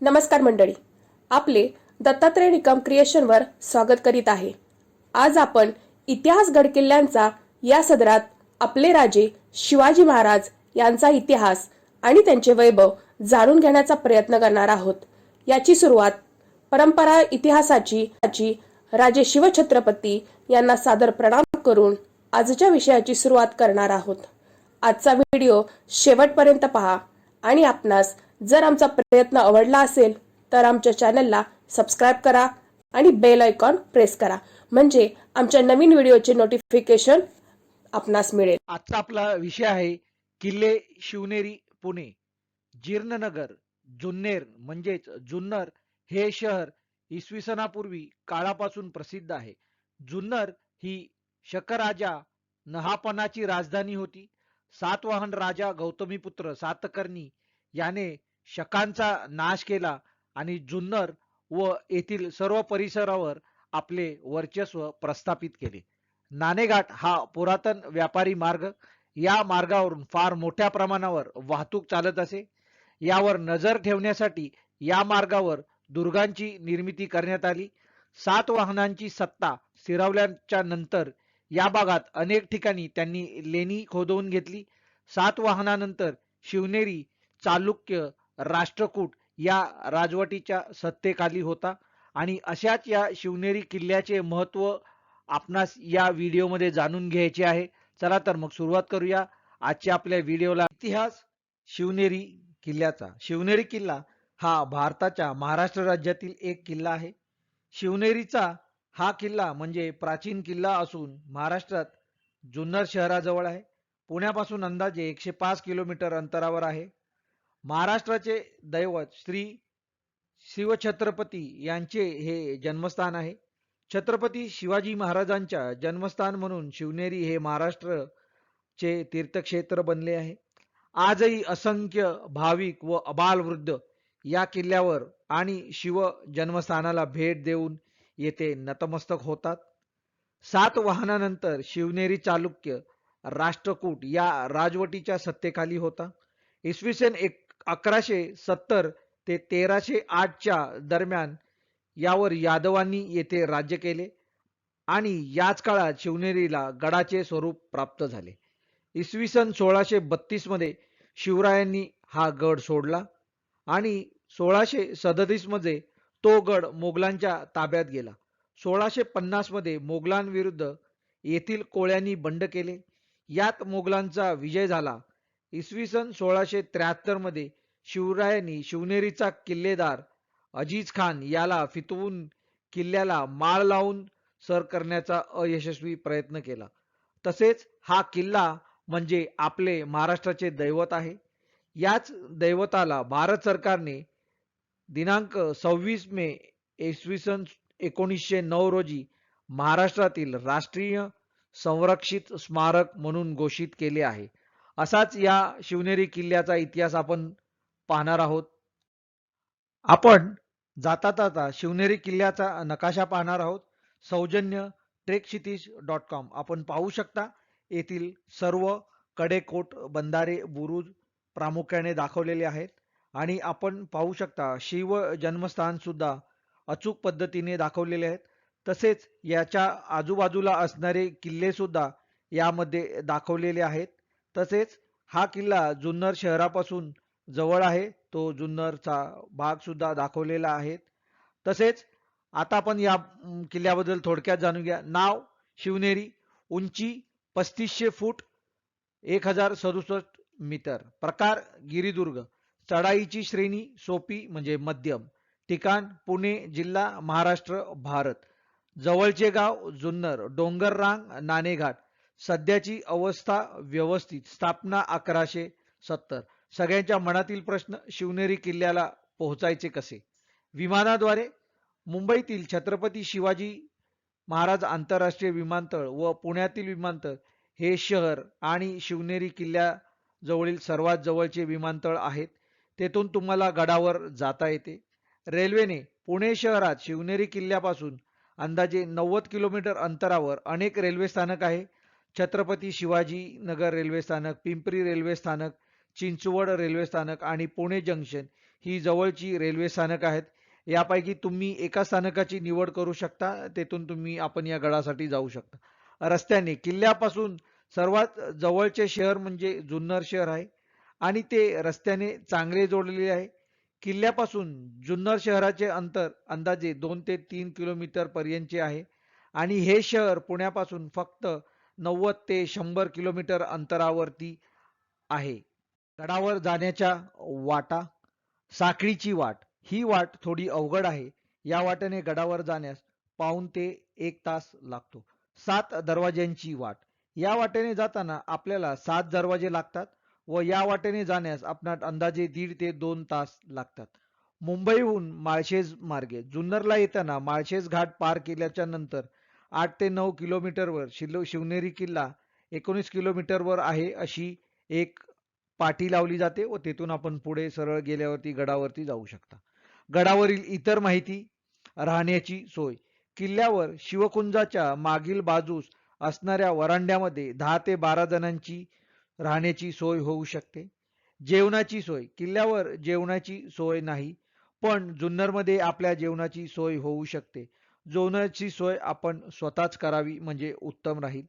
नमस्कार मंडळी. आपले दत्तात्रय निकम क्रिएशनवर स्वागत करीत आहे. आज आपण इतिहास गडकिल्ल्यांचा या सदरात आपले राजे शिवाजी महाराज यांचा इतिहास आणि त्यांचे वैभव जाणून घेण्याचा प्रयत्न करणार आहोत. याची सुरुवात परंपरा इतिहासाची याची राजे शिवछत्रपती यांना सादर प्रणाम करून आजच्या विषयाची सुरुवात करणार आहोत. आजचा व्हिडिओ शेवटपर्यंत पहा. आणि आपणास जर आमचा प्रयत्न आवडला असेल तर आमच्या चॅनलला सबस्क्राईब करा आणि बेल आयकॉन प्रेस करा. म्हणजे आमच्या नवीन व्हिडिओचे नोटिफिकेशन आपणास मिळेल. आजचा आपला विषय आहे किल्ले शिवनेरी पुणे. जीर्णनगर जुन्नेर म्हणजेच जुन्नर हे शहर इसवी सनापूर्वी काळापासून प्रसिद्ध आहे. जुन्नर ही शकराजा नहापनाची राजधानी होती. सातवाहन राजा गौतमीपुत्र सातकर्णी याने शकांचा नाश केला आणि जुन्नर व येथील सर्व परिसरावर आपले वर्चस्व प्रस्थापित केले. नाणेघाट हा पुरातन व्यापारी मार्ग. या मार्गावरून फार मोठ्या प्रमाणावर वाहतूक चालत असे. यावर नजर ठेवण्यासाठी या मार्गावर दुर्गांची निर्मिती करण्यात आली. सात वाहनांची सत्ता स्थिरावल्याच्या नंतर या भागात अनेक ठिकाणी त्यांनी लेणी खोदवून घेतली. सात वाहनानंतर शिवनेरी चालुक्य राष्ट्रकूट या राजवटीच्या सत्तेखाली होता. आणि अशाच या शिवनेरी किल्ल्याचे महत्त्व आपणास या व्हिडिओमध्ये जाणून घ्यायचे आहे. चला तर मग सुरुवात करूया. आजच्या आपल्या व्हिडिओला इतिहास शिवनेरी किल्ल्याचा. शिवनेरी किल्ला हा भारताच्या महाराष्ट्र राज्यातील एक किल्ला आहे. शिवनेरीचा हा किल्ला म्हणजे प्राचीन किल्ला असून महाराष्ट्रात जुन्नर शहराजवळ आहे. पुण्यापासून अंदाजे एकशे पाच किलोमीटर अंतरावर आहे. महाराष्ट्राचे दैवत श्री शिवछत्रपती यांचे हे जन्मस्थान आहे. छत्रपती शिवाजी महाराजांच्या जन्मस्थान म्हणून शिवनेरी हे महाराष्ट्र चे तीर्थक्षेत्र बनले आहे. आजही असंख्य भाविक व अबालवृद्ध या किल्ल्यावर आणि शिव जन्मस्थानाला भेट देऊन येथे नतमस्तक होतात. सात वाहनानंतर शिवनेरी चालुक्य राष्ट्रकूट या राजवटीच्या सत्तेखाली होता. इसवी सन एक अकराशे सत्तर ते तेराशे आठच्या दरम्यान यावर यादवांनी येथे राज्य केले आणि याच काळात शिवनेरीला गडाचे स्वरूप प्राप्त झाले. इसवी सन सोळाशे बत्तीसमध्ये शिवरायांनी हा गड सोडला आणि सोळाशे सदतीसमध्ये तो गड मोगलांच्या ताब्यात गेला. सोळाशे पन्नासमध्ये मोगलांविरुद्ध येथील कोळ्यांनी बंड केले. यात मोगलांचा विजय झाला. इसवी सन सोळाशे त्र्याहत्तरमध्ये शिवरायांनी शिवनेरीचा किल्लेदार अजीज खान याला फितवून किल्ल्याला माळ लावून सर करण्याचा अयशस्वी प्रयत्न केला. तसेच हा किल्ला म्हणजे आपले महाराष्ट्राचे दैवत आहे. याच दैवताला भारत सरकारने दिनांक सव्वीस मे इसवी सन एकोणीसशे नऊ रोजी महाराष्ट्रातील राष्ट्रीय संरक्षित स्मारक म्हणून घोषित केले आहे. असाच या शिवनेरी किल्ल्याचा इतिहास आपण पाहणार आहोत. आपण जाता जाता शिवनेरी किल्ल्याचा नकाशा पाहणार आहोत. सौजन्य ट्रेक क्षितिज डॉट कॉम आपण पाहू शकता येथील सर्व कडेकोट बंधारे बुरुज प्रामुख्याने दाखवलेले आहेत. आणि आपण पाहू शकता शिव जन्मस्थान सुद्धा अचूक पद्धतीने दाखवलेले आहेत. तसेच याच्या आजूबाजूला असणारे किल्ले सुद्धा यामध्ये दाखवलेले आहेत. तसेच हा किल्ला जुन्नर शहरापासून जवळ आहे. तो जुन्नरचा भाग सुद्धा दाखवलेला आहे. तसेच आता आपण या किल्ल्याबद्दल थोडक्यात जाणून घ्या. नाव शिवनेरी उंची पस्तीसशे फूट एक हजार सदुसष्ट मीटर. प्रकार गिरिदुर्ग. चढाईची श्रेणी सोपी म्हणजे मध्यम. ठिकाण पुणे जिल्हा महाराष्ट्र भारत. जवळचे गाव जुन्नर डोंगररांग नाणेघाट. सध्याची अवस्था व्यवस्थित स्थापना अकराशे सत्तर. सगळ्यांच्या मनातील प्रश्न शिवनेरी किल्ल्याला पोहोचायचे कसे? विमानाद्वारे मुंबईतील छत्रपती शिवाजी महाराज आंतरराष्ट्रीय विमानतळ व पुण्यातील विमानतळ हे शहर आणि शिवनेरी किल्ल्याजवळील सर्वात जवळचे विमानतळ आहेत. तेथून तुम्हाला गडावर जाता येते. रेल्वेने पुणे शहरात शिवनेरी किल्ल्यापासून अंदाजे नव्वद किलोमीटर अंतरावर अनेक रेल्वे स्थानक आहे. छत्रपती शिवाजी नगर रेल्वे स्थानक पिंपरी रेल्वे स्थानक चिंचवड रेल्वे स्थानक आणि पुणे जंक्शन ही जवळची रेल्वे स्थानक आहेत. यापैकी तुम्ही एका स्थानकाची निवड करू शकता. तेथून तुम्ही आपण या गडासाठी जाऊ शकता. रस्त्याने किल्ल्यापासून सर्वात जवळचे शहर म्हणजे जुन्नर शहर आहे. आणि ते रस्त्याने चांगले जोडलेले आहे. किल्ल्यापासून जुन्नर शहराचे अंतर अंदाजे दोन ते तीन किलोमीटर पर्यंतचे आहे. आणि हे शहर पुण्यापासून फक्त नव्वद ते शंभर किलोमीटर अंतरावरती आहे. गडावर जाण्याच्या वाटा साखळीची वाट ही वाट थोडी अवघड आहे. या वाटेने गडावर जाण्यास पाऊन ते एक तास लागतो. सात दरवाज्यांची वाट. या वाटेने जाताना आपल्याला सात दरवाजे लागतात. व या वाटेने जाण्यास आपणास अंदाजे दीड ते दोन तास लागतात. मुंबईहून माळशेज मार्गे जुन्नरला येताना माळशेज घाट पार केल्याच्यानंतर आठ ते नऊ किलोमीटरवर शिलो शिवनेरी किल्ला एकोणीस किलोमीटरवर आहे अशी एक पाटी लावली जाते व तेथून आपण पुढे सरळ गेल्यावरती गडावरती जाऊ शकता. गडावरील इतर माहिती राहण्याची सोय. किल्ल्यावर शिवकुंजाच्या मागील बाजूस असणाऱ्या वरांड्यामध्ये दहा ते बारा जणांची राहण्याची सोय होऊ शकते. जेवणाची सोय. किल्ल्यावर जेवणाची सोय नाही पण जुन्नरमध्ये आपल्या जेवणाची सोय होऊ शकते. जेवणाची सोय आपण स्वतःच करावी म्हणजे उत्तम राहील.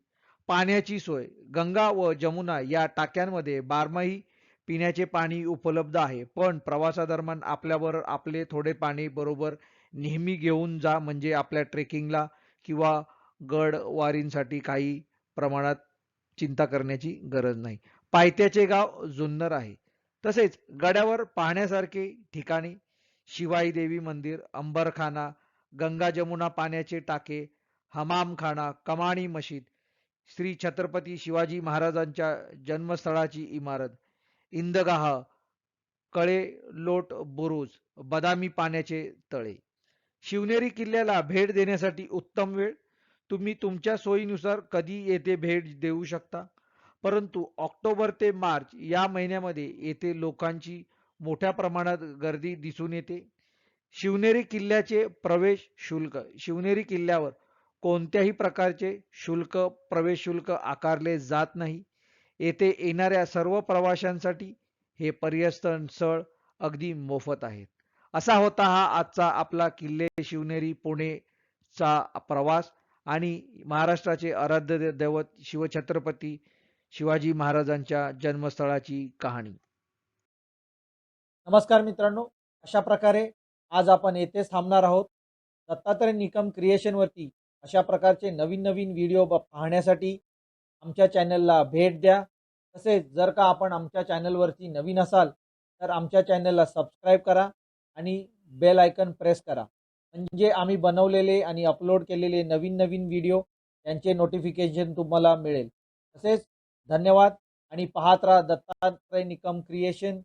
पाण्याची सोय. गंगा व जमुना या टाक्यांमध्ये बारमाही पिण्याचे पाणी उपलब्ध आहे पण प्रवासादरम्यान आपल्यावर आपले थोडे पाणी बरोबर नेहमी घेऊन जा म्हणजे आपल्या ट्रेकिंगला किंवा गडवारींसाठी काही प्रमाणात चिंता करण्याची गरज नाही. पायथ्याचे गाव जुन्नर आहे. तसेच गड्यावर पाहण्यासारखे ठिकाणी शिवाई देवी मंदिर अंबरखाना गंगा जमुना पाण्याचे टाके हमामखाना कमाणी मशीद श्री छत्रपती शिवाजी महाराजांच्या जन्मस्थळाची इमारत इंदगाह कळे लोट बुरुज बदामी पाण्याचे तळे. शिवनेरी किल्ल्याला भेट देण्यासाठी उत्तम वेळ तुम्ही तुमच्या सोयीनुसार कधी येथे भेट देऊ शकता? परंतु ऑक्टोबर ते मार्च या महिन्यामध्ये येथे लोकांची मोठ्या प्रमाणात गर्दी दिसून येते. शिवनेरी किल्ल्याचे प्रवेश शुल्क शिवनेरी किल्ल्यावर कोणत्याही प्रकारचे शुल्क प्रवेश शुल्क आकारले जात नाही. येथे येणाऱ्या सर्व प्रवाशांसाठी हे पर्यटन स्थळ अगदी मोफत आहेत. असा होता हा आजचा आपला किल्ले शिवनेरी पुणेचा प्रवास. आणि महाराष्ट्राचे आराध्य दैवत शिवछत्रपती शिवाजी महाराजांच्या जन्मस्थळाची कहाणी. नमस्कार मित्रांनो अशा प्रकारे आज आपण येथेच थांबणार आहोत. दत्तात्रय निकम क्रिएशनवरती अशा प्रकारचे नवीन नवीन व्हिडिओ पाहण्यासाठी आमच्या चॅनलला भेट द्या. तसेच जर का आपण आमच्या चॅनलवरती नवीन असाल तर आमच्या चॅनलला सबस्क्राईब करा आणि बेल आयकन प्रेस करा. म्हणजे आम्ही बनवलेले आणि अपलोड केलेले नवीन नवीन व्हिडिओ यांचे नोटिफिकेशन तुम्हाला मिळेल. तसेच धन्यवाद आणि पाहत राहा दत्तात्रय निकम क्रिएशन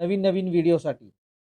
नवीन नवीन व्हिडिओसाठी